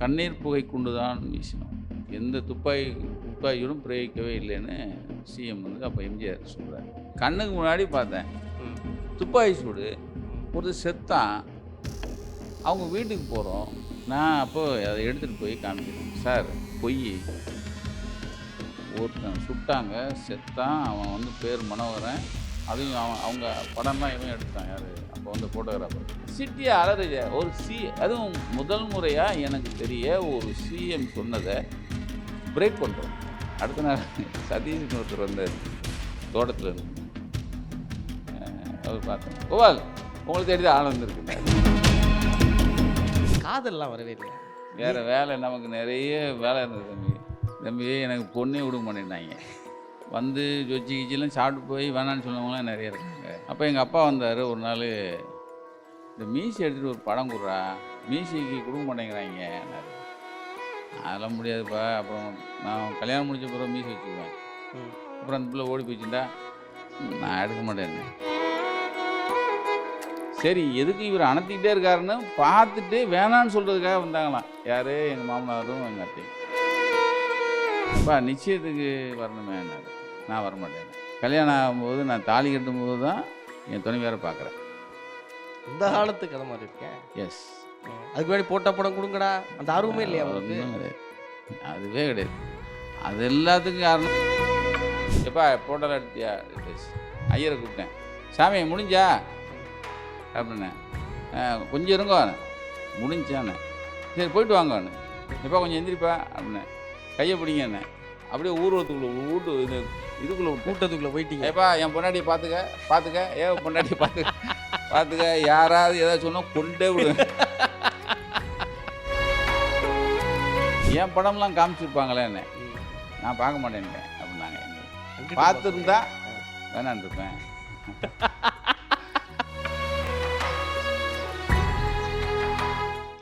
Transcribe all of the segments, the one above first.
கண்ணீர் புகை கொண்டு தான் வீசினோம். எந்த துப்பாக்கி துப்பாக்கியோடும் பிரயோகிக்கவே இல்லைன்னு சிஎம் வந்து அப்போ எம்ஜிஆர் சொல்கிறார் கண்ணுக்கு முன்னாடி பார்த்தேன். துப்பாக்கி சூடு ஒரு செத்தான் அவங்க வீட்டுக்கு போகிறோம் நான் அப்போ அதை எடுத்துகிட்டு போய் காமிக்கிறேன். சார் பொய். ஒருத்தன் சுட்டாங்க செத்தான் அவன் வந்து பேர் மனோகரன். அதையும் அவன் அவங்க படம்லாம் இவன் எடுத்தான் யார்? அப்போ வந்து ஃபோட்டோகிராஃபர் சிட்டி அலறுஜ ஒரு சி அதுவும் முதல் முறையாக எனக்கு தெரிய ஒரு சிஎம் சொன்னதை பிரேக் பண்ணுறோம் அடுத்த நாள் சதீஷ்னு ஒருத்தர் வந்தார் தோட்டத்தில் இருந்து அவர் பார்த்தேன் கோபால் உங்களுக்கு தெரிஞ்ச ஆள் வந்திருக்கு காதல்லாம் வரவே இல்லையா வேறு வேலை நமக்கு நிறைய வேலை இருந்தது தம்பி. தம்பி எனக்கு பொண்ணே கொடுக்க மாட்டேன்னாங்க வந்து சொச்சி கிச்சிலாம் சாப்பிட்டு போய் வேணான்னு சொன்னவங்களாம் நிறைய இருக்காங்க. அப்போ எங்கள் அப்பா வந்தார். ஒரு நாள் இந்த மீசி எடுத்துகிட்டு ஒரு படம் கொடுறா. மீசிக்கு கொடுக்க மாட்டேங்கிறாங்க அதெல்லாம் முடியாதுப்பா. அப்புறம் நான் கல்யாணம் முடிச்ச பிறகு மீசி வச்சுக்குவேன். அப்புறம் அந்த பிள்ளை ஓடி போச்சுட்டா நான் எடுக்க மாட்டேன்னு சரி எதுக்கு இவர் அணத்திக்கிட்டே இருக்காருன்னு பார்த்துட்டு வேணான்னு சொல்கிறதுக்காக வந்தாங்களாம். யார்? எங்கள் மாமனாரும் எங்கள் அத்தையும். அப்பா நிச்சயத்துக்கு வரணுமே. நான் வரமாட்டேன். கல்யாணம் ஆகும்போது நான் தாலி கட்டும்போது தான் என் துணைவியாரை பார்க்குறேன். இந்த காலத்து கதை மாதிரி இருக்கேன் எஸ் அதுக்கு முன்னாடி போட்ட படம் கொடுங்கடா. அந்த ஆர்வமே இல்லையா கிடையாது. அதுவே கிடையாது. அது எல்லாத்துக்கும் காரணம். எப்பா போட்டோலாம் எடுத்தியா. ஐயரை கூப்பிட்டேன். சாமி முடிஞ்சா? அப்படின்னேன் "ஆ, கொஞ்சம் இருங்கோ முடிஞ்சானே சரி போயிட்டு வாங்கன்னு எப்பா கொஞ்சம் எந்திரிப்பா அப்படின்னேன் கையை பிடிங்கண்ணே அப்படியே ஊர்வலத்துக்குள்ள வீட்டு இது இதுக்குள்ளே கூட்டத்துக்குள்ள போயிட்டீங்க. ஏப்பா என் பொண்டாட்டியை பார்த்துக்க பார்த்துக்க. ஏ பொண்டாட்டியை பார்த்துக்க? பார்த்துக்க யாராவது ஏதாவது சொன்னால் கொண்டே விடுவேன் என் படம்லாம் காமிச்சிருப்பாங்களே என்ன. நான் பார்க்க மாட்டேன்ட்டேன் அப்படின்னாங்க அங்கிட்டு பார்த்துருந்தா இருப்பேன்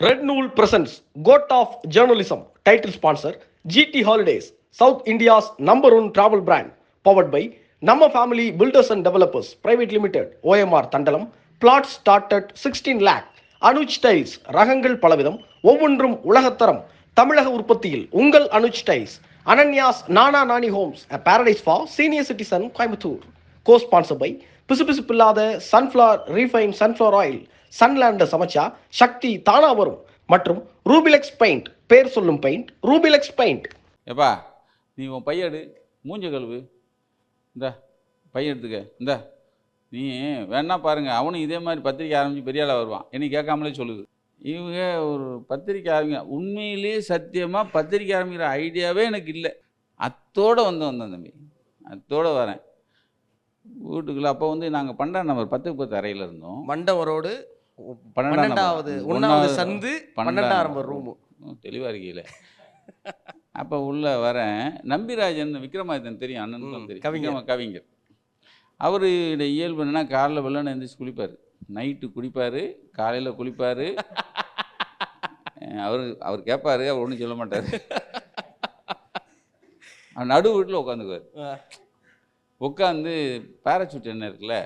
Red Nool presents Goat of Journalism title sponsor GT Holidays, South India's number one travel brand, powered by Namma Family Builders and Developers Private Limited, OMR Tandalam, plot start at sixteen lakh Anuj tiles ரகங்கள் பலவிதம் ஒவ்வொன்றும் உலகத்தரம். தமிழக உற்பத்தியில் உங்கள் Anuj tiles Ananya's Nana Nani homes அ paradise for senior citizen Coimbatore co sponsor by பிசுபிசுப்பில்லாத sunflower refine sunflower oil சன்லேண்ட சமைச்சா சக்தி தானா வரும் மற்றும் ரூபிலெக்ஸ் பெயிண்ட் பேர் சொல்லும் பெயிண்ட் ரூபிலெக்ஸ் பெயிண்ட் எப்பா நீ உன் பையடு மூஞ்ச கழுவு. இந்த பையன் எடுத்துக்க. இந்த. நீ வேணா பாருங்க அவனும் இதே மாதிரி பத்திரிக்கை ஆரம்பித்து பெரிய ஆளாக வருவான். என்னை கேட்காமலே சொல்லுது. இவங்க ஒரு பத்திரிக்கை ஆரம்பிங்க உண்மையிலேயே சத்தியமாக பத்திரிக்கை ஆரம்பிக்கிற ஐடியாவே எனக்கு இல்லை. அத்தோடு வந்து வந்தேன் தம்பி. அத்தோடு வரேன். வீட்டுக்குள்ள அப்போ வந்து நாங்கள் பன்னெண்டாம் நம்பர் பத்துக்கு பத்து அறையில் இருந்தோம். மண்டபம் ரோடு பன்னெண்டாம் பன்னெண்டாவது ஒண்ணாவது சந்து பன்னெண்டாம் நம்பர். ரூமு. தெளிவாக இருக்கீங்களே. அப்போ உள்ள வரேன். நம்பிராஜன் விக்ரமாதித்தன் தெரியும் அண்ணனுக்கு ம், தெரியும். கவிஞர். கவிஞர். அவருடைய இயல்பு என்னன்னா காலைல வெள்ளனை எழுந்திரிச்சு குளிப்பார். நைட்டு குடிப்பார் காலையில் குளிப்பார். அவர் அவர் கேட்பாரு அவர் ஒன்றும் சொல்ல மாட்டார். அவர் நடு வீட்டில் உட்காந்துக்குவார் உட்காந்து பேராசூட் என்ன இருக்குல்ல.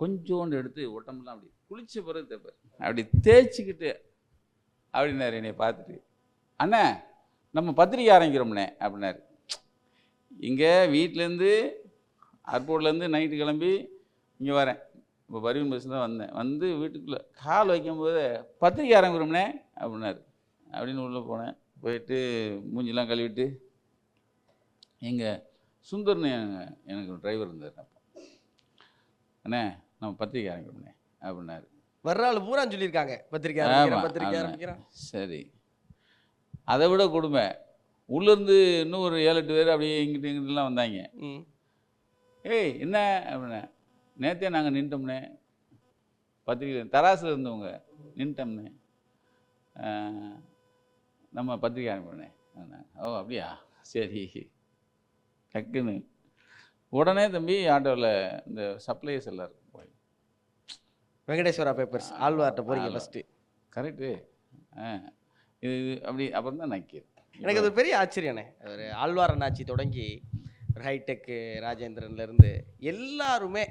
கொஞ்சோண்டு எடுத்து உடம்புலாம் அப்படி குளிச்ச பிறகு தேப்பார். அப்படி தேய்ச்சிக்கிட்டு அப்படின்னாரு என்னை பார்த்துட்டு. அண்ணே நம்ம பத்திரிக்கை ஆரம்பிக்கிறோம்ண்ணே அப்படின்னாரு. இங்கே வீட்டிலேருந்து ஏர்போர்ட்லேருந்து நைட்டு கிளம்பி இங்கே வரேன். இப்போ பரிவன் பஸ் தான் வந்தேன். வந்து வீட்டுக்குள்ளே கால் வைக்கும்போது பத்திரிக்கை ஆரம்பிக்கிறோம்ண்ணே அப்படின்னாரு. அப்படின்னு உள்ளே போனேன். போயிட்டு மூஞ்சிலாம் கழுவிட்டு எங்கள் சுந்தர்னு எனக்கு டிரைவர் இருந்தார் அப்போ. அண்ணே நம்ம பத்திரிக்கை ஆரம்பிக்கிறோம்ண்ணே அப்படின்னாரு. வர்ற ஆள் பூரா சொல்லியிருக்காங்க. பத்திரிக்கை பத்திரிக்கை. ஆரம்பிக்கிறேன் சரி. அதை விட கொடுமை. உள்ளேருந்து இன்னும் ஒரு ஏழு எட்டு பேர் அப்படியே இங்கிட்டு இங்கிட்டுலாம் வந்தாங்க. ஏய் என்ன அப்படின்னே. நேற்றே நாங்கள் நின்ட்டோம்னே. பத்திரிக்கை தராசில் இருந்தவங்க நின்ட்டோம்னே. நம்ம பத்திரிக்கை அனுப்பினே. ஓ அப்படியா? சரி. டக்குன்னு. உடனே தம்பி ஆட்டோவில் இந்த சப்ளைஸ் எல்லாம் இருக்கும் போய். வெங்கடேஸ்வரா பேப்பர்ஸ் ஆழ்வார்ட்ட ஆழ்வார். ஃபர்ஸ்ட் கரெக்டு ஆ இது இது அப்படி அப்புறம் தான் நக்கீர் எனக்கு அது ஒரு பெரிய ஆச்சரியண்ணே ஒரு ஆழ்வார் அண்ணாச்சி தொடங்கி ஹைடெக்கு ராஜேந்திரன்ல இருந்து எல்லாருமே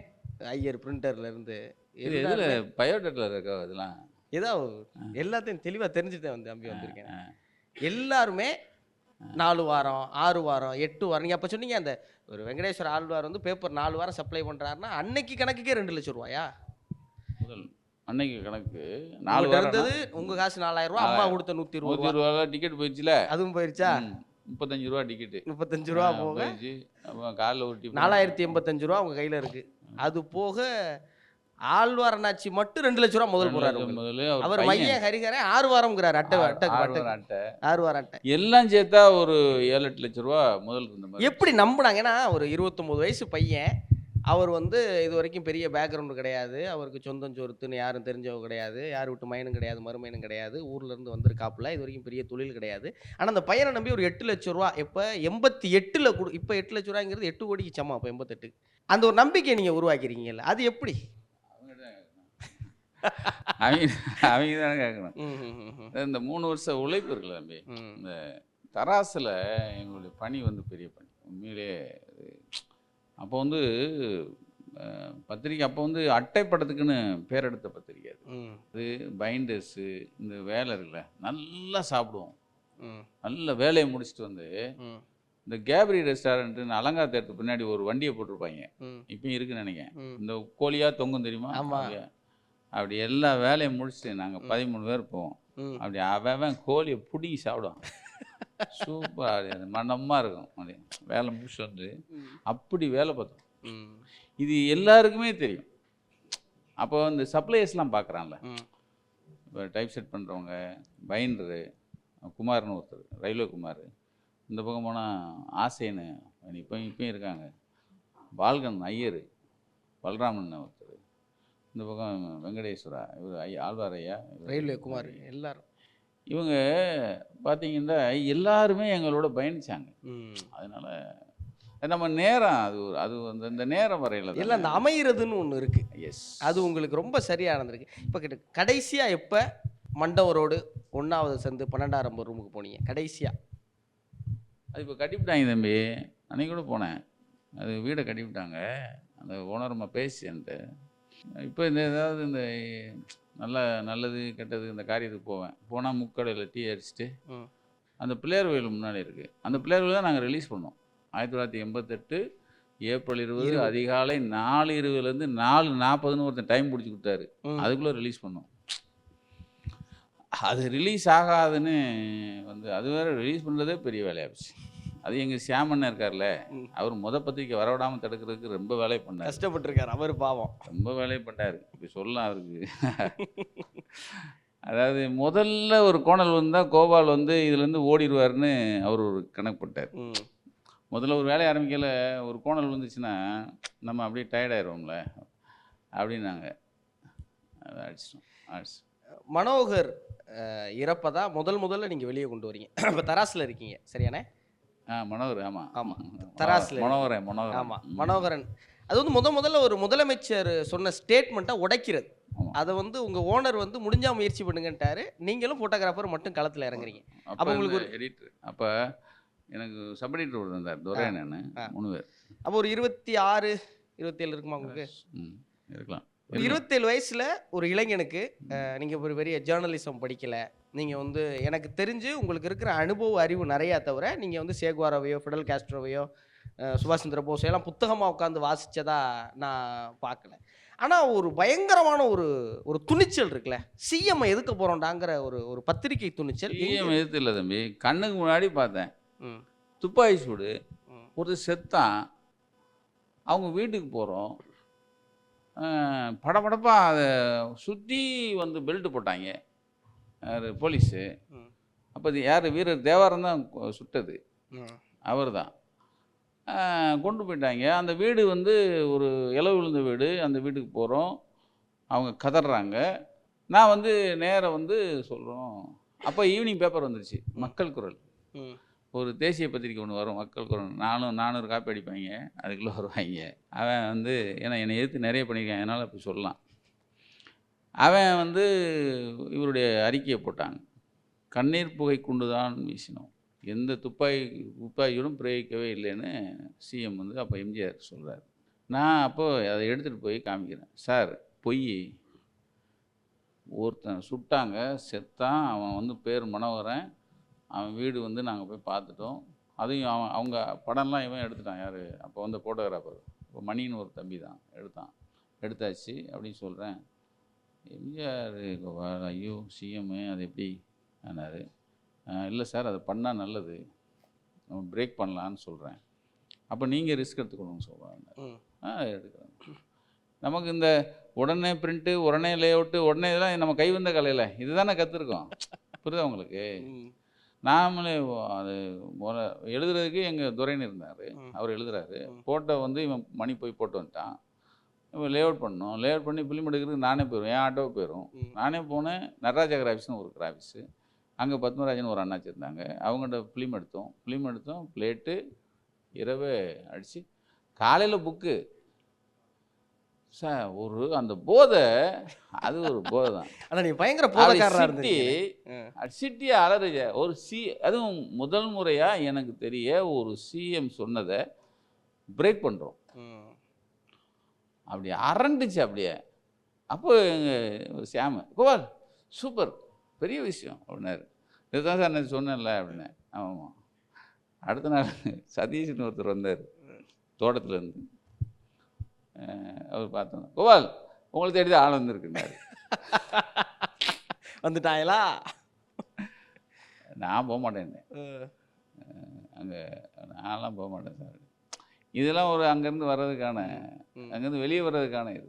ஐயர் பிரிண்டர்ல இருந்து இது எதில்? பயோடேட்டில் இருக்கா இதெல்லாம்? ஏதோ எல்லாத்தையும் தெளிவா தெரிஞ்சுட்டு வந்து அம்பி வந்திருக்கேன். எல்லாருமே நாலு வாரம் ஆறு வாரம் எட்டு வாரம். நீங்கள் அப்போ சொன்னீங்க அந்த ஒரு வெங்கடேஸ்வர ஆழ்வார் வந்து பேப்பர் நாலு வாரம் சப்ளை பண்ணுறாருன்னா அன்னைக்கு கணக்குக்கே ரெண்டு லட்சம் ரூபாயா? முதல் அன்னைக்கு கணக்கு நாலு இருந்தது உங்க காசு நாலாயிரம் ரூபா அம்மா கொடுத்த நூற்றி இருபது ரூபா. டிக்கெட் போயிடுச்சுல? அதுவும் போயிருச்சா? ம், முப்பத்தஞ்சு ரூபா டிக்கெட்டு முப்பத்தஞ்சு ரூபா போக அப்புறம் காலைல ஒரு டிஃபன் நாலாயிரத்தி எண்பத்தஞ்சு ரூபா உங்க கையில இருக்கு. அது போக ஆழ்வார் அண்ணாச்சி மட்டும் ரெண்டு லட்சம் ரூபா முதல் போறாரு. முதல்ல அவர் மையன் ஹரிஹரன் ஆறு வாரம்ங்கிறாரு அட்டை அட்டை. அட்டை. ஆறு வாரம் அட்டை. எல்லாம் சேர்த்தா ஒரு ஏழு எட்டு லட்ச ரூபா முதல் இருந்த எப்படி நம்புனாங்க? ஏன்னா ஒரு இருபத்தொம்போது வயசு பையன். அவர் வந்து இது வரைக்கும் பெரிய பேக்ரவுண்டு கிடையாது. அவருக்கு சொந்தம் சொருத்துன்னு யாரும் தெரிஞ்சவங்க கிடையாது. யார் விட்டு மயனும் கிடையாது மறுமயனும் கிடையாது. ஊர்ல இருந்து வந்திருக்காப்புல. இது வரைக்கும் பெரிய தொழில் கிடையாது. ஆனா அந்த பையனை நம்பி ஒரு எட்டு லட்ச ரூபா இப்போ எண்பத்தி எட்டுல கொடு இப்போ எட்டு லட்ச ரூபாங்கிறது எட்டு கோடிக்கு சமம் அப்போ எண்பத்தெட்டு. அந்த ஒரு நம்பிக்கையை நீங்க உருவாக்கிருக்கீங்கல்ல அது எப்படி? அவங்க அவங்க தானே கேட்கணும். இந்த மூணு வருஷம் உழைப்பு இருக்குல்ல தம்பி. இந்த தராசில் எங்களுடைய பணி வந்து பெரிய பணி. உண்மையிலே அது அப்போ வந்து பத்திரிக்கை அப்போ வந்து அட்டைப்படத்துக்குன்னு பேர் எடுத்த பத்திரிக்கை அது. அது பைண்டர்ஸு இந்த வேலை இருக்குல்ல நல்லா சாப்பிடுவோம். நல்ல வேலையை முடிச்சுட்டு வந்து இந்த கேப்ரி ரெஸ்டாரண்ட்டுன்னு அலங்கா தேட்டருக்கு பின்னாடி ஒரு வண்டியை போட்டிருப்பாங்க. இப்பயும் இருக்குன்னு நினைக்கிறேன். இந்த கோழியா தொங்கும் தெரியுமா. அப்படி எல்லா வேலையும் முடிச்சுட்டு நாங்கள் பதிமூணு பேர் போவோம். அப்படி அவன் கோழியை பிடிங்கி சாப்பிடுவான். சூப்பர் அது மனமாக இருக்கும். அப்படி வேலை முடிச்சுட்டு வந்து அப்படி வேலை பார்த்தோம். இது எல்லாருக்குமே தெரியும். அப்போ இந்த சப்ளையர்ஸ்லாம் பார்க்குறான்ல. இப்போ டைப் செட் பண்ணுறவங்க பைண்டரு குமார்னு ஒருத்தர் ரயில்வே குமார் இந்த பக்கம் போனால் ஆசைன்னு இப்போ இப்பயும் இருக்காங்க. பால்கன் ஐயர் பல்ராமன் ஒருத்தர். இந்த பக்கம் வெங்கடேஸ்வரா இவர் ஐயா ஆழ்வார் ஐயா ரயில்வே குமார் எல்லாரும். இவங்க பார்த்தீங்கன்னா எல்லாருமே எங்களோட பயணிச்சாங்க. அதனால அது நம்ம நேரம் அது அது அந்த இந்த நேரம் வரையில இல்ல அந்த அமைகிறதுன்னு ஒண்ணு இருக்கு. எஸ் அது உங்களுக்கு ரொம்ப சரியா நடந்திருக்கு இப்போ கிட்ட கடைசியா எப்ப மண்டவரோடு ஒன்றாவது சேர்ந்து பன்னெண்டாயிரம் ரூமுக்கு போனீங்க? கடைசியா. அது இப்போ கட்டிவிட்டாங்க தம்பி. அன்னைக்கு கூட போனேன். அது வீடை கட்டிவிட்டாங்க. அந்த ஓனரம்மா பேசி என்கிட்ட இப்போ இந்த ஏதாவது இந்த நல்ல நல்லது கெட்டது இந்த காரியத்துக்கு போவேன் போனால் முக்கடையில் டீ அடிச்சுட்டு. அந்த பிள்ளையார் கோயில் முன்னாடி இருக்குது அந்த பிள்ளையார் கோயில் தான் நாங்கள் ரிலீஸ் பண்ணோம் ஆயிரத்தி தொள்ளாயிரத்தி எண்பத்தெட்டு ஏப்ரல் இருபது. அதிகாலை நாலு இருபதுலேருந்து நாலு நாற்பதுன்னு ஒருத்தன் டைம் பிடிச்சி கொடுத்தாரு. அதுக்குள்ளே ரிலீஸ் பண்ணோம் அது ரிலீஸ் ஆகாதுன்னு வந்து அது வேற ரிலீஸ் பண்ணுறதே பெரிய வேலையாச்சு அது எங்கள் சியாமண்ணன் இருக்கார்ல. அவர் முத பத்திரிக்கை வரவிடாமல் தடுக்கிறதுக்கு ரொம்ப வேலை பண்ணார். கஷ்டப்பட்டிருக்காரு அவர் பாவம். ரொம்ப வேலை பண்ணார். இப்படி சொல்லலாம் அவருக்கு. அதாவது முதல்ல ஒரு கோணல் வந்தால் கோபால் வந்து இதுலேருந்து ஓடிடுவார்னு அவர் ஒரு கணக்கு போட்டார். ம். முதல்ல ஒரு வேலையை ஆரம்பிக்கல ஒரு கோணல் வந்துச்சுன்னா நம்ம அப்படியே டயர்டாயிருவோம்ல அப்படின்னாங்க. அதை அடிச்சிட்டோம் அடிச்சிட்டோம் மனோகர் இறப்பதா முதல் முதல்ல நீங்க வெளியே கொண்டு வரீங்க. இப்போ தராசுல இருக்கீங்க. சரியானே மனோகர் ஆமாம் ஆமா. தராசுல. மனோகரன் மனோகரன் ஆமா. ம். மனோகரன். அது வந்து முத முதல்ல ஒரு முதலமைச்சர் சொன்ன ஸ்டேட்மெண்ட்டை உடைக்கிறது. அதை வந்து உங்க ஓனர் வந்து முடிஞ்சா முயற்சி பண்ணுங்கன்ட்டாரு. நீங்களும் போட்டோகிராஃபர் மட்டும் களத்துல இறங்குறீங்க. அப்போ உங்களுக்கு உங்களுக்கு எடிட்டர் அப்போ எனக்கு சப் எடிட்டர் ஒருத்தர் இருந்தார். துரை நான். மூணு பேர். அப்போ ஒரு இருபத்தி ஆறு இருபத்தேழு இருக்குமா உங்களுக்கு? இருக்கலாம். ஒரு இருபத்தேழு வயசுல ஒரு இளைஞனுக்கு அஹ், நீங்க ஒரு பெரிய ஜேர்னலிசம் படிக்கல. நீங்க வந்து எனக்கு தெரிஞ்சு உங்களுக்கு இருக்கிற அனுபவ அறிவு நிறையா தவிர நீங்க வந்து சேகுவாராவையோ ஃபிடல் காஸ்ட்ரோவையோ சுபாஷ் சந்திர போஸ் எல்லாம் புத்தகமா உட்காந்து வாசிச்சதா நான் பார்க்கல. ஆனா ஒரு பயங்கரமான ஒரு ஒரு துணிச்சல் இருக்குல்ல? சிஎம் எதுக்க போறோம்டாங்கிற ஒரு ஒரு பத்திரிகை துணிச்சல் ஈஎம் எதிர்த்து இல்லை தம்பி. கண்ணுக்கு முன்னாடி பார்த்தேன். துப்பாக்கி சூடு. ஒருத்தர் செத்தான். அவங்க வீட்டுக்கு போகிறோம் படபடப்பாக அதை சுற்றி வந்து பெல்ட் போட்டாங்க. யார்? போலீஸு. அப்போ யார்? வீரர் தேவாரம் தான் சுட்டது. அவர் தான் கொண்டு போயிட்டாங்க. அந்த வீடு வந்து ஒரு இலவு விழுந்த வீடு. அந்த வீட்டுக்கு போகிறோம் அவங்க கதறாங்க நான் வந்து நேராக வந்து சொல்கிறோம் அப்போ ஈவினிங் பேப்பர் வந்துருச்சு. மக்கள் குரல். ஒரு தேசிய பத்திரிக்கை ஒன்று வரும். மக்கள் குரல். நானும் நானூறு காப்பி அடிப்பாங்க. அதுக்குள்ளே வருவாங்க. அவன் வந்து ஏன்னா என்னை எதிர்த்து நிறைய பண்ணியிருக்கான் அதனால் அப்படி சொல்லலாம். அவன் வந்து இவருடைய அறிக்கையை போட்டாங்க. கண்ணீர் புகை குண்டு தான் வீசினோம். எந்த துப்பாக்கி துப்பாக்கியோடும் பிரயோகிக்கவே இல்லைன்னு சிஎம் வந்து அப்போ எம்ஜிஆர் சொல்கிறார் நான் அப்போது அதை எடுத்துகிட்டு போய் காமிக்கிறேன். சார் பொய். ஒருத்தன் சுட்டாங்க செத்தான் அவன் வந்து பேர் மனோகரன். அவன் வீடு வந்து நாங்கள் போய் பார்த்துட்டோம். அதையும் அவன் அவங்க படம்லாம் இவன் எடுத்துட்டான் யார்? அப்போ வந்து ஃபோட்டோகிராஃபர் இப்போ மணின்னு ஒரு தம்பி தான் எடுத்தான். எடுத்தாச்சு அப்படின்னு சொல்கிறேன் எம்ஜிஆர் கோபால் ஐயோ சிஎம்மு அது எப்படி ஆனார்? இல்லை சார் அது பண்ணால் நல்லது. நம்ம பிரேக் பண்ணலான்னு சொல்கிறேன் அப்போ நீங்கள் ரிஸ்க் எடுத்துக்கணும்னு சொல்கிறாங்க. ஆ எடுக்கிறேன் நமக்கு இந்த உடனே பிரிண்ட்டு உடனே லேஅவுட்டு உடனே இதெல்லாம் நம்ம கை வந்த கலையில் இதுதானே கற்றுருக்கோம் புரியுதா உங்களுக்கு. நாமளே அது எழுதுறதுக்கு எங்கள் துரைன்னு இருந்தார். அவர் எழுதுறாரு. போட்டோ வந்து இவன் மணி போய் போட்டு வந்துட்டான். இவன் லேஅவுட் பண்ணோம் லேஅவுட் பண்ணி ஃபிலிம் எடுக்கிறதுக்கு நானே போயிடுவேன். என் ஆட்டோ போயிடும். நானே போனேன். நடராஜா கிராஃபிக்ஸ்னு ஒரு கிராஃபிக்ஸு அங்கே பத்மராஜன் ஒரு அண்ணாச்சி இருந்தாங்க அவங்கள்ட்ட ஃபிலிம் எடுத்தோம். ஃபிலிம் எடுத்தோம். பிளேட்டு இரவே அடித்து காலையில் புக்கு சார் ஒரு அந்த போதை அது ஒரு போதை தான். ஆனா நீ பயங்கர போதக்காரரா அப்படி இருந்தீங்க சிட்டி அலறுஜ ஒரு சி அதுவும் முதல் முறையாக எனக்கு தெரிய ஒரு சிஎம் சொன்னதை பிரேக் பண்ணுறோம். அப்படி அரண்டுச்சு அப்படியே. அப்போ எங்கள் சியாம கோபால் சூப்பர் பெரிய விஷயம் அப்படின்னாரு. இதுதான் சார் நான் சொன்னேன்ல அப்படின்னு. ஆமாம் அடுத்த நாள் சதீஷ்னு ஒருத்தர் வந்தார் தோட்டத்துலேருந்து. அவர் பார்த்தோம். கோபால் உங்களை தேடி தான் ஆள் வந்திருக்குன்னாரு. வந்துட்டாங்களா? நான் போக மாட்டேன். அங்கே நான்லாம் போக மாட்டேன் சார். இதெல்லாம் ஒரு அங்கேருந்து வர்றதுக்கான. அங்கேருந்து வெளியே வர்றதுக்கான இது.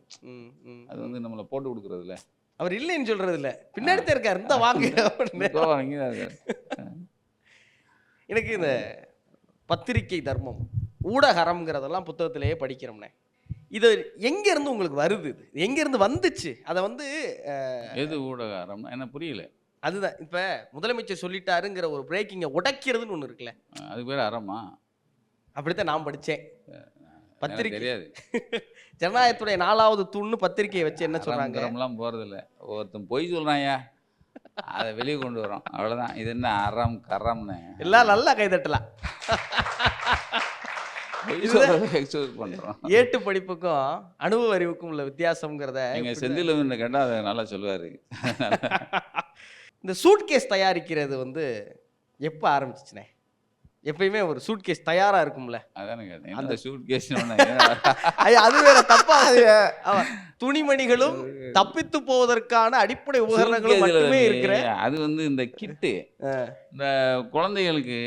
அது வந்து நம்மளை போட்டு கொடுக்குறதுல அவர் இல்லைன்னு சொல்றது இல்ல பின்னாடி தான் இருக்காரு. இந்த வாங்க இங்கே தான் இருக்காரு. எனக்கு இந்த பத்திரிகை தர்மம் ஊடகரம்ங்கிறதெல்லாம் புத்தகத்திலேயே படிக்கிறோம்னே. இது எங்க இருந்து உங்களுக்கு வருது இது? எங்க இருந்து வந்துச்சு? அதை வந்து எது ஊடகாரம் எனக்கு புரியல. அதுதான். இப்ப முதலமைச்சர் சொல்லிட்டாருங்கிற ஒரு பிரேக்கிங்கை உடைக்கிறதுன்னு ஒண்ணு இருக்குல்ல. அதுக்கு பேர் அறமா? அப்படித்தான் நான் எனக்கு பத்திரிக்கை. தெரியாது. ஜனநாயகத்துடைய நாலாவது தூண்னு பத்திரிக்கையை வச்சு என்ன சொல்றாங்க? அறம்லாம் போகிறதில்ல ஒருத்தன் பொய் சொல்கிறான்யா அதை வெளியே கொண்டு வரோம். அவ்வளோதான் இது என்ன அறம் கரம்னு எல்லாம் நல்லா கைதட்டலாம் ஏட்டு படிப்புக்கும் அனுபவ அறிவுக்கும் உள்ள வித்தியாசம்ங்கிறத நீங்கள் செந்தில் கேட்டால் அதை நல்லா சொல்லுவார். இந்த சூட்கேஸ் தயாரிக்கிறது வந்து எப்போ ஆரம்பிச்சிச்சுனே? எப்பயுமே ஒரு சூட்கேஸ் தயாரா இருக்கும்ல. அதானே கேட்டேன். அந்த ஷூட் கேஸ் அது வேற தப்பா. துணிமணிகளும் தப்பித்து போவதற்கான அடிப்படை உபகரணங்களும் மட்டுமே இருக்கிற அது வந்து இந்த கிட்டு. இந்த குழந்தைகளுக்கு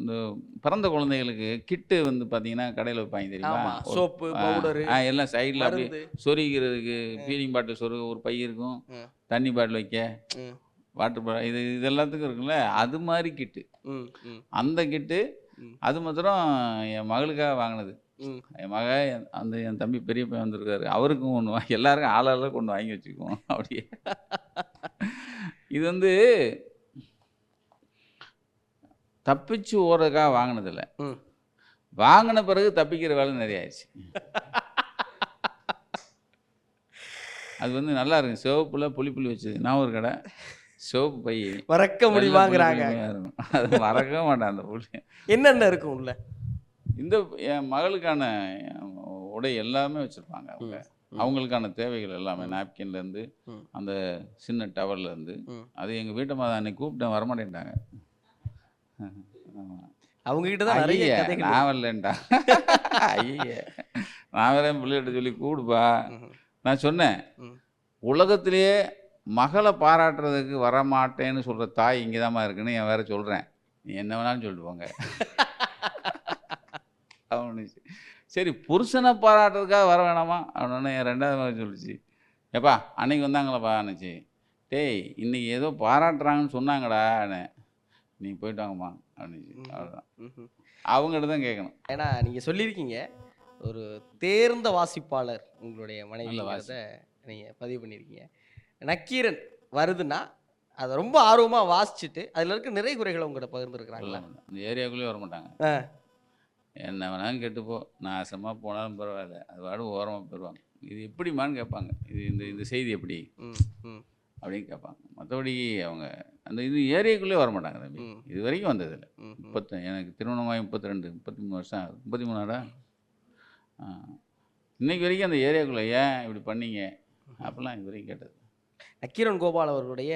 இந்த பிறந்த குழந்தைகளுக்கு கிட்டு வந்து பார்த்தீங்கன்னா கடையில் வைப்பாங்க தெரியுமா? சோப்பு பவுடரு எல்லாம் சைடில் அப்படியே சொருகிறதுக்கு ஃபீலிங் பாட்டில் சொருக ஒரு பை இருக்கும். தண்ணி பாட்டில் வைக்க. வாட்டர் இது இது எல்லாத்துக்கும் இருக்குல்ல அது மாதிரி கிட்டு. அந்த கிட்டு. அது மாத்திரம் என் மகளுக்காக வாங்கினது. என் மக அந்த என் தம்பி பெரிய பையன் வந்திருக்காரு. அவருக்கும் ஒன்று வாங்கி எல்லாருக்கும் ஆளாளர் கொண்டு வாங்கி வச்சுக்குவோம் அப்படியே. இது வந்து தப்பிச்சு ஓடுறதுக்காக வாங்கினதில்ல. வாங்கின பிறகு தப்பிக்கிற வேலை நிறைய ஆயிடுச்சு. அது வந்து நல்லா இருக்கு. சிவப்புல புளி புளி வச்சது. நான் ஒரு கடை சிவப்பு பை மறக்க முடியுமாங்கிறாங்க. அது மறக்கவே மாட்டேன் அந்த புளி என்னென்ன இருக்கும் உள்ள இந்த என் மகளுக்கான உடை எல்லாமே வச்சுருப்பாங்க அவங்க. அவங்களுக்கான தேவைகள் எல்லாமே நாப்கின்லேருந்து. அந்த சின்ன டவர்லேருந்து. அது எங்கள் வீட்டை மாதம் அன்னைக்கு கூப்பிட்டேன் வரமாட்டேன்ட்டாங்க அவங்க கிட்ட தான் நிறைய நான் வரலன்டா ஐய நான் வேற பிள்ளைகிட்ட சொல்லி கூடுப்பா. நான் சொன்னேன். உலகத்திலேயே மகளை பாராட்டுறதுக்கு வரமாட்டேன்னு சொல்கிற தாய் இங்கே இருக்குன்னு என் வேற சொல்கிறேன் நீ என்ன வேணாலும் சொல்லிட்டு போங்க. அவனுச்சு சரி புருஷனை பாராட்டுறதுக்காக வர வேணாமா? அவனு என் ரெண்டாவது மகன் சொல்லிச்சு. ஏப்பா அன்னைக்கு வந்தாங்களப்பா அன்னைச்சு டேய் இன்னைக்கு ஏதோ பாராட்டுறாங்கன்னு சொன்னாங்கடான்னு நீ போயிட்டு வாங்கம்மா அப்படின்னுச்சு ம். அவ்வளோதான் ம்ஹும். அவங்ககிட்ட தான் கேட்கணும். ஏன்னா நீங்க சொல்லியிருக்கீங்க ஒரு தேர்ந்த வாசிப்பாளர் உங்களுடைய நல்ல மனைவிங்கிறத நீங்க பதிவு பண்ணியிருக்கீங்க. நக்கீரன் வருதுன்னா அதை ரொம்ப ஆர்வமா வாசிச்சுட்டு அதுல இருக்க நிறை குறைகளை உங்கள்கிட்ட பகிர்ந்துருக்குறாங்களா? இந்த ஏரியாக்குள்ளேயே வர மாட்டாங்க. என்ன வேணாலும் கெட்டுப்போ. நாசமாக போனாலும் பரவாயில்ல. அது வாடு ஓரமாக போயிடுவாங்க இது எப்படிமான்னு கேட்பாங்க. இது இந்த இந்த செய்தி எப்படி? அப்படின்னு கேட்பாங்க. மற்றபடி அவங்க அந்த இது ஏரியாக்குள்ளே வர மாட்டாங்க தம்பி. இது வரைக்கும் வந்ததில்லை. முப்பத்தி எனக்கு திருமணமாகி முப்பத்தி ரெண்டு முப்பத்தி மூணு வருஷம் ஆகுது. முப்பத்தி மூணாடா ஆ. இன்னைக்கு வரைக்கும் அந்த ஏரியாக்குள்ளே ஏன் இப்படி பண்ணீங்க? அப்படிலாம் இது வரைக்கும் கேட்டது நக்கீரன் கோபால் அவர்களுடைய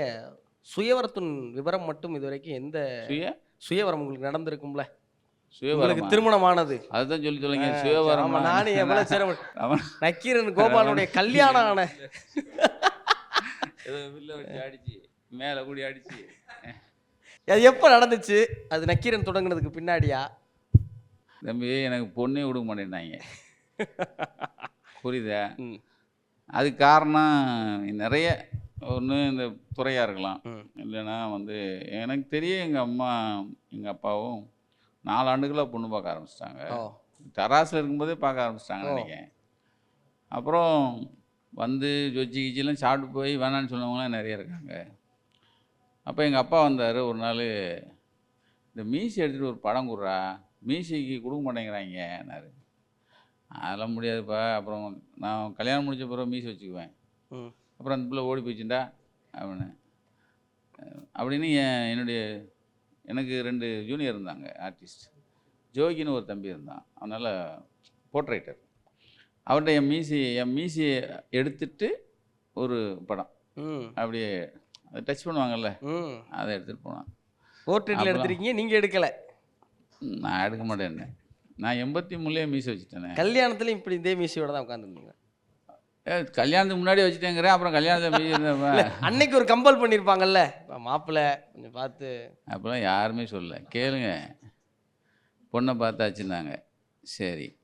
சுயவரத்தின் விவரம் மட்டும் இது வரைக்கும் எந்த சுய? சுயவரம் உங்களுக்கு நடந்திருக்கும்ல? உங்களுக்கு திருமணமானது. அதுதான் சொல்லி சொல்லுங்க சுயவரம்? நானும் எவ்வளவு அவன் நக்கீரன் கோபாலனுடைய கல்யாணம் ஆன அடிச்சு மேலே கூடி அடிச்சு அது எப்போ நடந்துச்சு? அது நக்கீரன் தொடங்குனதுக்கு பின்னாடியா? தம்பி எனக்கு பொண்ணே கொடுக்க மாட்டேன்ட்டாங்க புரியுதா. அதுக்கு காரணம் நிறைய ஒன்று இந்த துறையாக இருக்கலாம். இல்லைன்னா வந்து எனக்கு தெரிய எங்கள் அம்மா எங்கள் அப்பாவும் நாலு ஆண்டுகளாக பொண்ணு பார்க்க ஆரம்பிச்சிட்டாங்க. தராசில் இருக்கும்போதே பார்க்க ஆரம்பிச்சிட்டாங்கன்னு. நினைக்கிறேன். அப்புறம் வந்து ஜொச்சி கிச்சிலாம் சாப்பிட்டு போய் வேணான்னு சொன்னவங்களாம் நிறைய இருக்காங்க. அப்போ எங்கள் அப்பா வந்தார் ஒரு நாள் இந்த மீசி எடுத்துகிட்டு ஒரு படம் கொடுறா மீசிக்கு கொடுக்க மாட்டேங்கிறாங்கன்னாரு அதெல்லாம் முடியாதுப்பா அப்புறம் நான் கல்யாணம் முடிச்ச பிறகு மீசி வச்சுக்குவேன். அப்புறம் அந்த பிள்ளை ஓடி போயிடுச்சுண்டா அப்படின்னு. அப்படின்னு என் என்னுடைய எனக்கு ரெண்டு ஜூனியர் இருந்தாங்க ஆர்டிஸ்ட் ஜோகின்னு ஒரு தம்பி இருந்தான் அதனால் போர்ட்ரைட்டர் அவர்கிட்ட என் மீசி என் மீசியை எடுத்துட்டு ஒரு படம். அப்படியே அதை டச் பண்ணுவாங்கல்ல அதை எடுத்துகிட்டு போனான். அப்புறம்? எடுத்திருக்கீங்க நீங்க எடுக்கல. நான் எடுக்க மாட்டேன்னு நான் எண்பத்தி மூணுலேயே மீசி வச்சுட்டேனே. கல்யாணத்துலயும் இப்படி இதே மீசியோட தான் உட்காந்துருந்தீங்க கல்யாணத்துக்கு முன்னாடி வச்சுட்டேங்கிறேன் அப்புறம் கல்யாணத்தை மீசி இருந்தேன் அன்னைக்கு ஒரு கம்பல் பண்ணியிருப்பாங்கல்ல மாப்பிள்ளை கொஞ்சம் பார்த்து. அப்போலாம் யாருமே சொல்லல. கேளுங்க. பொண்ணை பார்த்தாச்சுன்னாங்க. சரி.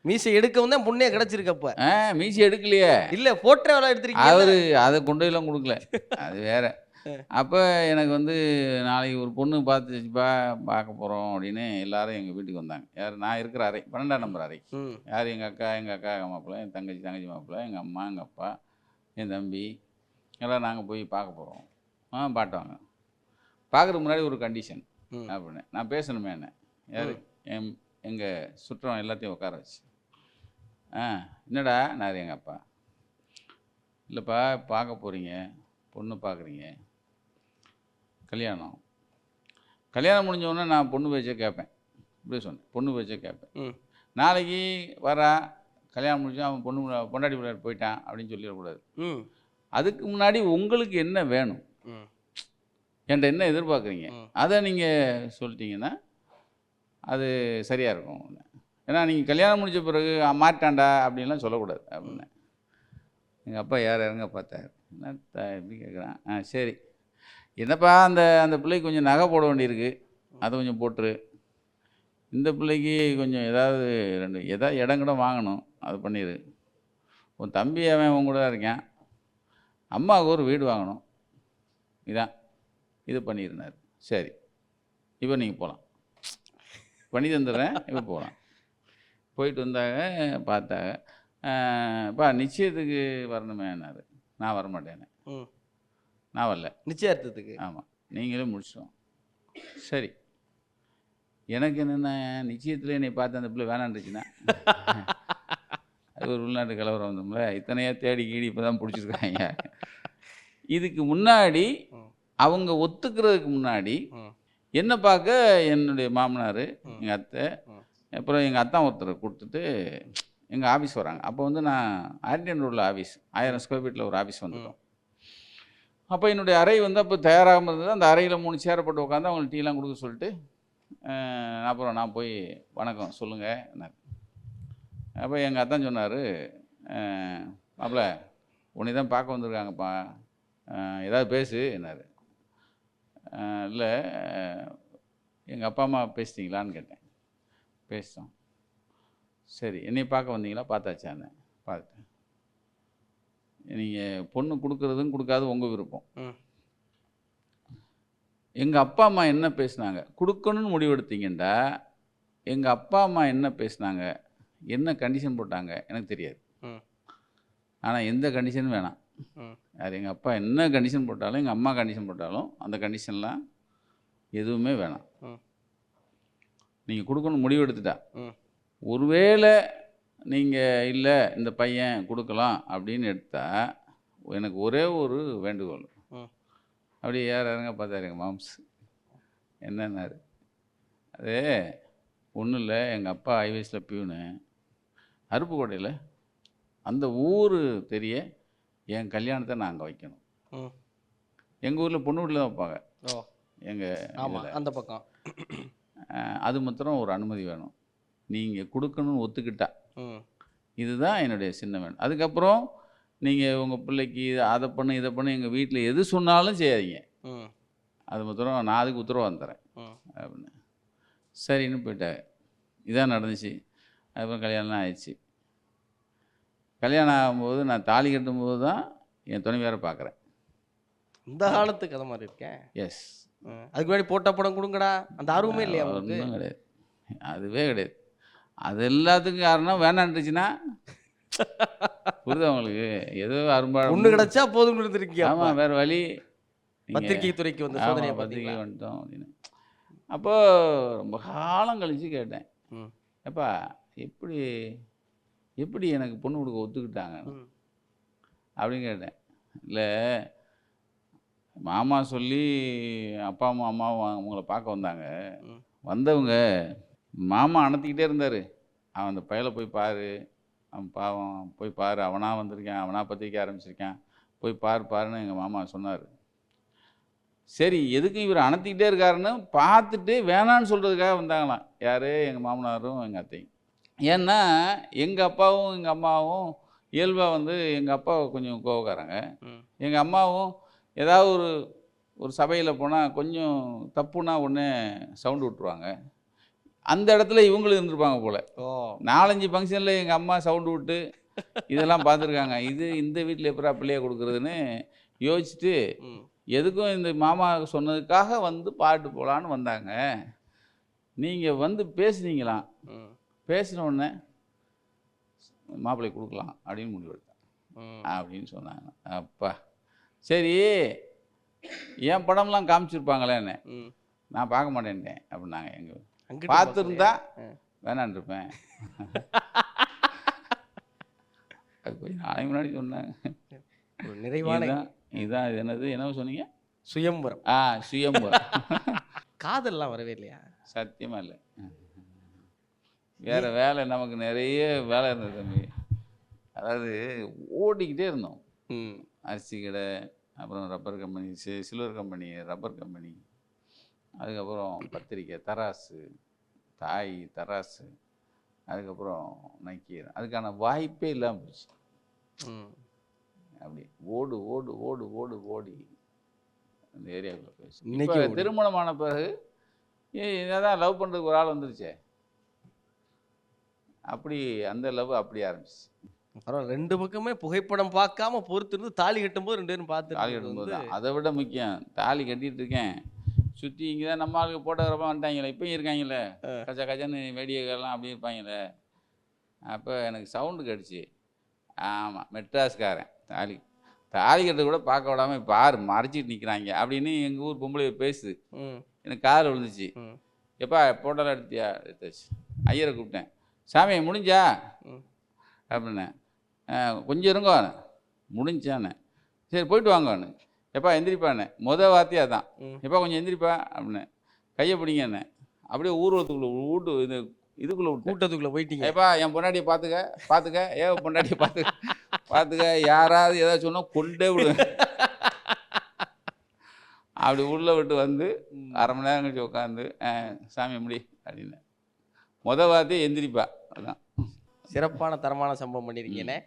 மீசை எடுக்கவும் தான் பொண்ணே கிடைச்சிருக்கப்ப. ஆ மீசி எடுக்கலையே. இல்ல போட்டோவில் எடுத்திருக்கீங்க அவர் அதை கொண்டு போயெல்லாம் கொடுக்கல. அது வேற. அப்போ எனக்கு வந்து நாளைக்கு ஒரு பொண்ணு பார்த்துச்சுப்பா பார்க்க போகிறோம் அப்படின்னு எல்லாரும் எங்கள் வீட்டுக்கு வந்தாங்க. யார் நான் இருக்கிற அறை பன்னெண்டாம் நம்பர் அறை யார் எங்கள் அக்கா எங்கள் அக்கா மாப்பிள்ளை என் தங்கச்சி தங்கச்சி மாப்பிள்ளை எங்கள் அம்மா எங்கள் அப்பா என் தம்பி எல்லாம் நாங்கள் போய் பார்க்க போகிறோம் ஆ பாட்டுவாங்க பார்க்குறதுக்கு முன்னாடி ஒரு கண்டிஷன். அப்படின்னு. நான் பேசணுமே என்ன? யார்? என் எங்கள் சுற்றம் எல்லாத்தையும் உட்கார வச்சு. ஆ என்னடா? நான் எங்கள் அப்பா? இல்லைப்பா பார்க்க போகிறீங்க பொண்ணு பார்க்குறீங்க. கல்யாணம் கல்யாணம் முடிஞ்ச உடனே நான் பொண்ணு பேச்சை கேட்பேன். இப்படி சொன்னேன். பொண்ணு பேச்சை கேட்பேன். நாளைக்கு வரா கல்யாணம் முடிஞ்சு அவன் பொண்ணு பொண்டாட்டி பிள்ளையார் போயிட்டான் அப்படின்னு சொல்லிடக்கூடாது. அதுக்கு முன்னாடி உங்களுக்கு என்ன வேணும்? என்கிட்ட என்ன எதிர்பார்க்குறீங்க. அதை நீங்கள் சொல்லிட்டீங்கன்னா அது சரியாக இருக்கும். ஏன்னா நீங்கள் கல்யாணம் முடிஞ்ச பிறகு "ஆ, மாட்டான்டா அப்படின்லாம் சொல்லக்கூடாது. அப்படின்னு எங்கள் அப்பா யார் இறங்க பார்த்தாரு. என்ன த எப்படி கேட்குறான்? ஆ சரி. என்னப்பா அந்த அந்த பிள்ளைக்கு கொஞ்சம் நகை போட வேண்டியிருக்கு. அதை கொஞ்சம் போட்டுரு. இந்த பிள்ளைக்கு கொஞ்சம் ஏதாவது ரெண்டு ஏதாவது இடம் கூட வாங்கணும். அது பண்ணிடு உன் தம்பி அவன் உன் கூட தான் இருக்கான். அம்மாவுக்கு ஒரு வீடு வாங்கணும். இதான். இது பண்ணியிருந்தார். சரி. இப்போ நீங்கள் போகலாம் பண்ணி தந்துடுறேன். இப்போ போகலாம் போயிட்டு வந்தாங்க பார்த்தாங்க பா நிச்சயத்துக்கு வரணுமேனாரு நான் வரமாட்டேன்னு. நான் வரல. நிச்சயார்த்தத்துக்கு ஆமாம் நீங்களே முடிச்சிட்டோம் சரி. எனக்கு என்னென்ன நிச்சயத்தில் என்னை பார்த்து அந்த பிள்ளை வேணான்றுச்சுன்னா? அது ஒரு உள்நாட்டு கலவரம் வந்தோம்ல. இத்தனையாக தேடி கீடி இப்போ தான் பிடிச்சிருக்காங்க. இதுக்கு முன்னாடி. அவங்க ஒத்துக்கிறதுக்கு முன்னாடி என்னை பார்க்க என்னுடைய மாமனார். எங்கள் அத்தை. அப்புறம் எங்கள் அத்தான் ஒருத்தரை கொடுத்துட்டு எங்கள் ஆஃபீஸ் வராங்க. அப்போ வந்து நான் ஆரிட்டன் ரோடில் ஆஃபீஸ் ஆயிரம் ஸ்கொயர் ஃபீட்டில் ஒரு ஆஃபீஸ் வந்துட்டோம். அப்போ என்னுடைய அறை வந்து அப்போ தயாராகாமல் இருந்தது. அந்த அறையில் மூணு சேரை போட்டு உட்காந்து அவங்களுக்கு டீலாம் கொடுக்க சொல்லிட்டு அப்புறம் நான் போய் வணக்கம் சொல்லுங்கள் அப்போ எங்கள் அத்தான் சொன்னார் மாப்பிள்ள உன்னை தான் பார்க்க வந்திருக்காங்கப்பா. ஏதாவது பேசு என்னார். இல்லை எங்கள் அப்பா அம்மா பேசிட்டீங்களான்னு கேட்டேன். பேசிட்டோம். சரி என்னை பார்க்க வந்தீங்களா? பார்த்தாச்சான்னு பார்த்துட்டேன். நீங்கள் பொண்ணு கொடுக்குறதும் கொடுக்காது உங்கள் விருப்பம். எங்கள் அப்பா அம்மா என்ன பேசுனாங்க? கொடுக்கணும்னு முடிவெடுத்தீங்கண்டா எங்கள் அப்பா அம்மா என்ன பேசுனாங்க? என்ன கண்டிஷன் போட்டாங்க? எனக்கு தெரியாது. ஆனால் எந்த கண்டிஷனும் வேணாம். அது எங்கள் அப்பா என்ன கண்டிஷன் போட்டாலும் எங்கள் அம்மா கண்டிஷன் போட்டாலும் அந்த கண்டிஷன்லாம் எதுவுமே வேணாம். நீங்கள் கொடுக்கணும் முடிவு எடுத்துட்டா ஒருவேளை நீங்கள் இல்லை இந்த பையன் கொடுக்கலாம் அப்படின்னு எடுத்தா எனக்கு ஒரே ஒரு வேண்டுகோள். ம் அப்படியே யார் இறங்க பார்த்தாரு எங்கள் மாம்ஸ்? என்னன்னாரு? அது ஒன்றும் இல்லை எங்கள் அப்பா ஐவேஸில் பியூனு. அருப்புக்கோட்டையில் அந்த ஊர் தெரிய என் கல்யாணத்தை நான் அங்கே வைக்கணும் எங்கள் ஊரில் பொண்ணு வீட்டில் தான் வைப்பாங்க. ஓ. எங்கள் அந்த பக்கம். அது மாத்திரம் ஒரு அனுமதி வேணும். நீங்கள் கொடுக்கணும்னு ஒத்துக்கிட்டா. இதுதான் என்னுடைய சின்ன வேணும். அதுக்கப்புறம் நீங்கள் உங்கள் பிள்ளைக்கு அதை பண்ணு இதை பண்ணு எங்கள் வீட்டில் எது சொன்னாலும் செய்யாதீங்க. அது மாத்திரம் நான் அதுக்கு உத்தரவாதம் தரேன். ம். அப்படின்னு. சரின்னு போயிட்டாங்க இதான் நடந்துச்சு. அதுக்கப்புறம் கல்யாணம் ஆயிடுச்சு. கல்யாணம் ஆகும்போது நான் தாலி கட்டும்போது தான் என் துணைவியாரை பார்க்குறேன் இந்த காலத்து கதை மாதிரி இருக்கேன் எஸ். அதுக்கு முன்னாடி போட்ட படம் கொடுங்கடா. அந்த ஆர்வமே இல்லையா ஒன்றும் கிடையாது. அதுவே கிடையாது. அது எல்லாத்துக்கும் காரணம் வேணான்ட்டுச்சுன்னா புரியுதா உங்களுக்கு? ஏதோ அரும்பாடு. ஒண்ணு கிடைச்சா போதும் இருந்திருக்கீங்க. ஆமாம் வேறு வழி. பத்திரிகை துறைக்கு வந்து சோதனையை பார்த்தீங்களா? வந்துட்டோம் அப்படின்னு. அப்போ ரொம்ப காலம் கழிச்சு கேட்டேன். எப்பா எப்படி எப்படி எனக்கு பொண்ணு கொடுக்க ஒத்துக்கிட்டாங்க. அப்படின்னு கேட்டேன். இல்லை மாமா சொல்லி அப்பா அம்மா அம்மாவும் அவங்கள பார்க்க வந்தாங்க. வந்தவங்க மாமா அணத்திக்கிட்டே இருந்தார். அவன் அந்த பயலை போய் பாரு. அவன் பாவம் போய் பாரு. அவனாக வந்திருக்கான் அவனாக பத்திரிக்கை ஆரம்பிச்சிருக்கான். போய் பாரு பாருன்னு எங்கள் மாமா சொன்னார். சரி எதுக்கு இவர் அணத்திக்கிட்டே இருக்காருன்னு பார்த்துட்டு வேணான்னு சொல்கிறதுக்காக வந்தாங்களாம். யார்? எங்கள் மாமனாரும் எங்கள் அத்தையும். ஏன்னா எங்கள் அப்பாவும் எங்கள் அம்மாவும் இயல்பாக வந்து எங்கள் அப்பா கொஞ்சம் கோவக்காரங்க. எங்கள் அம்மாவும் ஏதாவது ஒரு ஒரு சபையில் போனால் கொஞ்சம் தப்புனா உடனே சவுண்டு விட்டுருவாங்க. அந்த இடத்துல இவங்களும் இருந்திருப்பாங்க போல். நாலஞ்சு ஃபங்க்ஷனில் எங்கள் அம்மா சவுண்டு விட்டு இதெல்லாம் பார்த்துருக்காங்க. இது இந்த வீட்டில் எப்படா பிள்ளைய கொடுக்குறதுன்னு யோசிச்சுட்டு. எதுக்கும் இந்த மாமா சொன்னதுக்காக வந்து பாட்டு போகலான்னு வந்தாங்க. நீங்கள் வந்து பேசுனீங்களாம். பேசின உடனே மாப்பிள்ளை கொடுக்கலாம் அப்படின்னு முடிவெடுத்தேன். அப்படின்னு சொன்னாங்க. அப்பா. சரி என் படம்லாம் காமிச்சிருப்பாங்களே என்ன ம். நான் பார்க்க மாட்டேன்ட்டேன் அப்படின்னாங்க எங்கள் பார்த்துருந்தா. வேணான் இருப்பேன் அது கொஞ்சம் நாளைக்கு முன்னாடி சொன்னாங்க நிறைவான இதுதான் இது என்னது? என்ன சொன்னீங்க? சுயம்பரம். ஆ சுயம்பரம். காதல்லாம் வரவே இல்லையா? சத்தியமா இல்லை. வேற வேலை நமக்கு நிறைய வேலை இருந்தது தம்பி. அதாவது ஓடிக்கிட்டே இருந்தோம். அரிசி கடை அப்புறம் ரப்பர் கம்பெனி சி சில்வர் கம்பெனி ரப்பர் கம்பெனி. அதுக்கப்புறம் பத்திரிக்கை தராசு தாய் தராசு அதுக்கப்புறம் நக்கீரன் அதுக்கான வாய்ப்பே இல்லாமல் போச்சு. அப்படி ஓடு ஓடு ஓடு ஓடு ஓடி அந்த ஏரியாவுக்குள்ள போயிடுச்சு. இன்னைக்கு. திருமணமான பிறகு இதான் லவ் பண்ணுறதுக்கு ஒரு ஆள் வந்துருச்சே. அப்படி அந்த லவ் அப்படி ஆரம்பிச்சு. பரவாயில்ல ரெண்டு பக்கமே புகைப்படம் பார்க்காம பொறுத்து இருந்து தாலி கட்டும்போது ரெண்டு பேரும் பார்த்து தாலி கட்டும்போது. அதை விட முக்கியம் தாலி கட்டிட்டு இருக்கேன். சுற்றி இங்கே தான் நம்ம ஆளுக்கு போட்டோகிராஃபாக வந்துட்டாங்களே இப்பயும் இருக்காங்களே. கச்ச கச்சன்னு வெடியெல்லாம் அப்படி இருப்பாங்களே. அப்போ எனக்கு சவுண்டு கிடச்சி. ஆமாம் மெட்ராஸ்காரன் தாலி தாலி கட்ட கூட பார்க்க விடாம இப்போ ஆறு மறைச்சிட்டு நிற்கிறாங்க அப்படின்னு எங்கள் ஊர் பொம்பளை பேசுது. எனக்கு காதில் விழுந்துச்சு. எப்பா போட்டோலாம் எடுத்தியா? எடுத்தாச்சு. ஐயரை கூப்பிட்டேன். சாமி முடிஞ்சா. அப்படின்னேன். "ஆ, கொஞ்சம் இருங்கோ முடிஞ்சானே சரி போயிட்டு வாங்கன்னு எப்பா எந்திரிப்பானே முத வார்த்தையாக தான். எப்பா கொஞ்சம் எந்திரிப்பா அப்படின்னேன் கையை பிடிங்கண்ணே அப்படியே ஊர்வலத்துக்குள்ளே வீட்டு இது இதுக்குள்ளே கூட்டத்துக்குள்ள போயிட்டீங்க. ஏப்பா என் பொண்டாட்டியை பார்த்துக்க பார்த்துக்க. ஏ பொண்டாட்டியை பார்த்துக்க. பார்த்துக்க. யாராவது ஏதாவது சொன்னால் கொண்டே விடுவேன் அப்படி உள்ளே விட்டு வந்து அரை மணி நேரம் கழிச்சு உட்காந்து சாமி முடி அப்படின்னு. முத வார்த்தையே எந்திரிப்பா. அதான். சிறப்பான தரமான சம்பவம் பண்ணியிருக்கீங்கண்ணே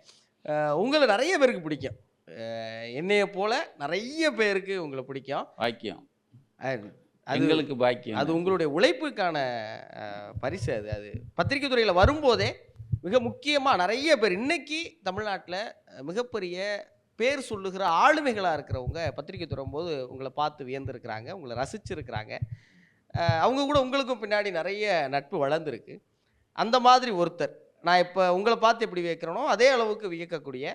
உங்களை நிறைய பேருக்கு பிடிக்கும். என்னைய போல நிறைய பேருக்கு உங்களை பிடிக்கும். அது எங்களுக்கு பாக்கியம். அது உங்களுடைய உழைப்புக்கான பரிசு அது அது. பத்திரிகை துறையில் வரும்போதே மிக முக்கியமாக நிறைய பேர் இன்னைக்கு தமிழ்நாட்டில் மிகப்பெரிய பேர் சொல்லுகிற ஆளுமைகளாக இருக்கிறவங்க பத்திரிகை துறை போது உங்களை பார்த்து வியந்திருக்கிறாங்க உங்களை ரசிச்சிருக்கிறாங்க. அவங்க கூட உங்களுக்கும் பின்னாடி நிறைய நட்பு வளர்ந்துருக்கு. அந்த மாதிரி ஒருத்தர். நான் இப்போ உங்களை பார்த்து எப்படி வியக்கிறேனோ அதே அளவுக்கு வியக்கக்கூடிய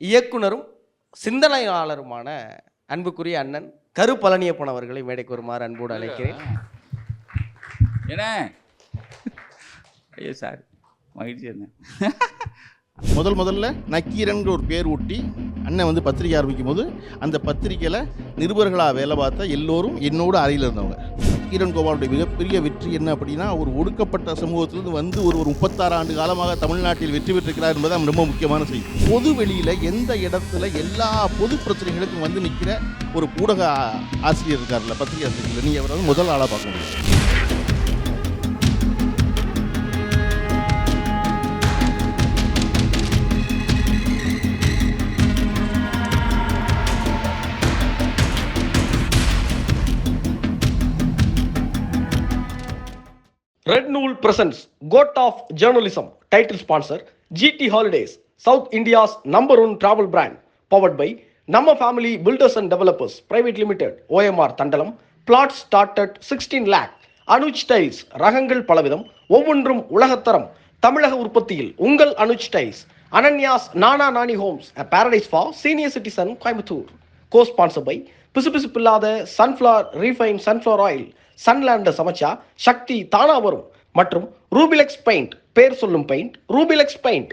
இயக்குனரும் சிந்தனையாளருமான அன்புக்குரிய அண்ணன் கரு பழனியப்பன் அவர்களை மேடைக்கு வருமாறு அன்போடு அழைக்கிறேன். என்ன? ஐயோ சார் மகிழ்ச்சி என்ன முதல் முதல்ல நக்கீரன்கிற ஒரு பேர் ஊட்டி அண்ணன் வந்து பத்திரிக்கை ஆரம்பிக்கும் போது அந்த பத்திரிக்கையில் நிருபர்களாக வேலை பார்த்த எல்லோரும் என்னோட அறையில் இருந்தவங்க. நக்கீரன் கோபாலுடைய மிகப்பெரிய வெற்றி என்ன அப்படின்னா ஒரு ஒடுக்கப்பட்ட சமூகத்திலிருந்து வந்து ஒரு ஒரு முப்பத்தாறு ஆண்டு காலமாக தமிழ்நாட்டில் வெற்றி பெற்றிருக்கிறார் என்பது ரொம்ப முக்கியமான செய்தி. பொது வெளியில் எந்த இடத்துல எல்லா பொது பிரச்சனைகளுக்கும் வந்து நிற்கிற ஒரு ஊடக ஆ- ஆசிரியர் இருக்கார்ல பத்திரிகை ஆசிரியர். நீங்கள் அவரை வந்து முதல் ஆளாக பார்க்க முடியும்? Red Nool presents Goat of Journalism title sponsor GT Holidays, South India's number one travel brand, powered by Namma Family Builders and Developers Private Limited, OMR Tandalam. Plots start at 16 lakh. Anuj tiles ரகங்கள் பலவிதம் ஒவ்வொன்றும் உலகத்தரம் தமிழக உற்பத்தியில் உங்கள் Anuj tiles Ananyas Nana Nani homes paradise for senior citizen Coimbatore co sponsor by பிசுபிசுப்பில்லாத sunflower refine sunflower oil சன்லேண்ட சமைச்சா சக்தி தானா வரும் மற்றும் ரூபிலெக்ஸ் பெயிண்ட் பேர் சொல்லும் பெயிண்ட் ரூபிலெக்ஸ் பெயிண்ட்.